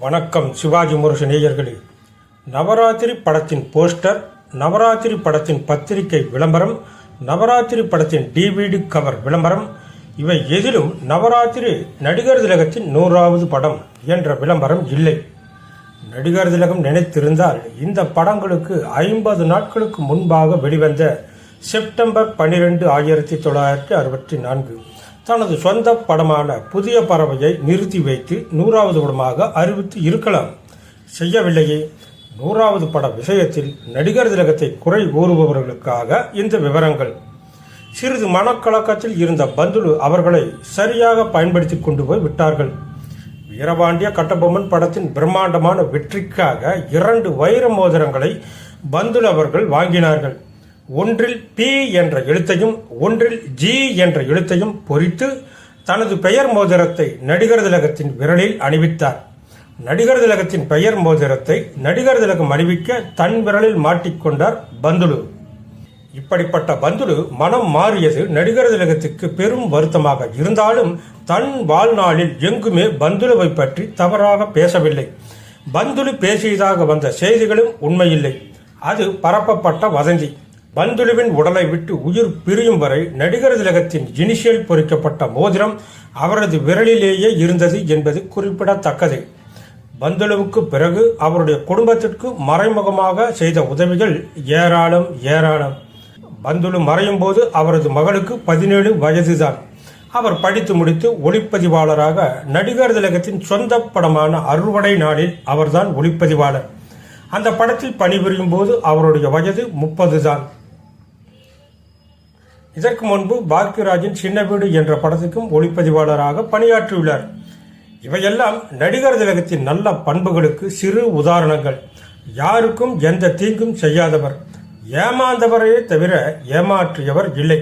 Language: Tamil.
வணக்கம் சிவாஜி முரசு நேயர்களே. நவராத்திரி படத்தின் போஸ்டர் நவராத்திரி படத்தின் பத்திரிகை விளம்பரம் நவராத்திரி படத்தின் டிவிடி கவர் விளம்பரம் இவை எதிலும் நவராத்திரி நடிகர் திலகத்தின் நூறாவது படம் என்ற விளம்பரம் இல்லை. நடிகர் திலகம் நினைத்திருந்தால் இந்த படங்களுக்கு ஐம்பது நாட்களுக்கு முன்பாக வெளிவந்த செப்டம்பர் பன்னிரெண்டு ஆயிரத்தி தொள்ளாயிரத்தி அறுபத்தி நான்கு. தனது சொந்த படமான புதிய பறவையை நிறுத்தி வைத்து நூறாவது படமாக அறிவித்து இருக்கலாம். செய்யவில்லையே. நூறாவது பட விஷயத்தில் நடிகர் திலகத்தை குறை கூறுபவர்களுக்காக இந்த விவரங்கள். சிறிது மனக்கலக்கத்தில் இருந்த பந்துலு அவர்களை சரியாக பயன்படுத்தி கொண்டு போய் விட்டார்கள். வீரபாண்டிய கட்டபொம்மன் படத்தின் பிரம்மாண்டமான வெற்றிக்காக இரண்டு வைர மோதிரங்களை பந்துலு அவர்கள் வாங்கினார்கள். ஒன்றில் பி என்ற எழுத்தையும் ஒன்றில் ஜி என்ற எழுத்தையும் பொறித்து தனது பெயர் மோதிரத்தை நடிகர் திலகத்தின் விரலில் அணிவித்தார். நடிகர் திலகத்தின் பெயர் மோதிரத்தை நடிகர் திலகம் அணிவிக்க தன் விரலில் மாட்டிக்கொண்டார் பந்துலு. இப்படிப்பட்ட பந்துலு மனம் மாறியது நடிகர் திலகத்துக்கு பெரும் வருத்தமாக இருந்தாலும் தன் வாழ்நாளில் எங்குமே பந்துலுவை பற்றி தவறாக பேசவில்லை. பந்துலு பேசியதாக வந்த செய்திகளும் உண்மையில்லை. அது பரப்பப்பட்ட வதந்தி. பந்துலுவின் உடலை விட்டு உயிர் பிரியும் வரை நடிகர் திலகத்தின் இனிஷியல் பொறிக்கப்பட்ட மோதிரம் அவரது விரலிலேயே இருந்தது என்பது குறிப்பிடத்தக்கது. பந்துலுவுக்கு பிறகு அவருடைய குடும்பத்திற்கு மறைமுகமாக செய்த உதவிகள் ஏராளம் ஏராளம். பந்துலு மறையும் போது அவரது மகளுக்கு பதினேழு வயதுதான். அவர் படித்து முடித்து ஒளிப்பதிவாளராக நடிகர் திலகத்தின் சொந்த படமான அறுவடை நாளில் அவர்தான் ஒளிப்பதிவாளர். அந்த படத்தில் பணிபுரியும் போது அவருடைய வயது முப்பது தான் இதற்கு முன்பு பாக்யராஜின் சின்ன வீடு என்ற படத்துக்கும் ஒளிப்பதிவாளராக பணியாற்றியுள்ளார். இவையெல்லாம் நடிகர் திலகத்தின் நல்ல பண்புகளுக்கு சிறு உதாரணங்கள். யாருக்கும் எந்த தீங்கும் செய்யாதவர். ஏமாந்தவரையே தவிர ஏமாற்றியவர் இல்லை.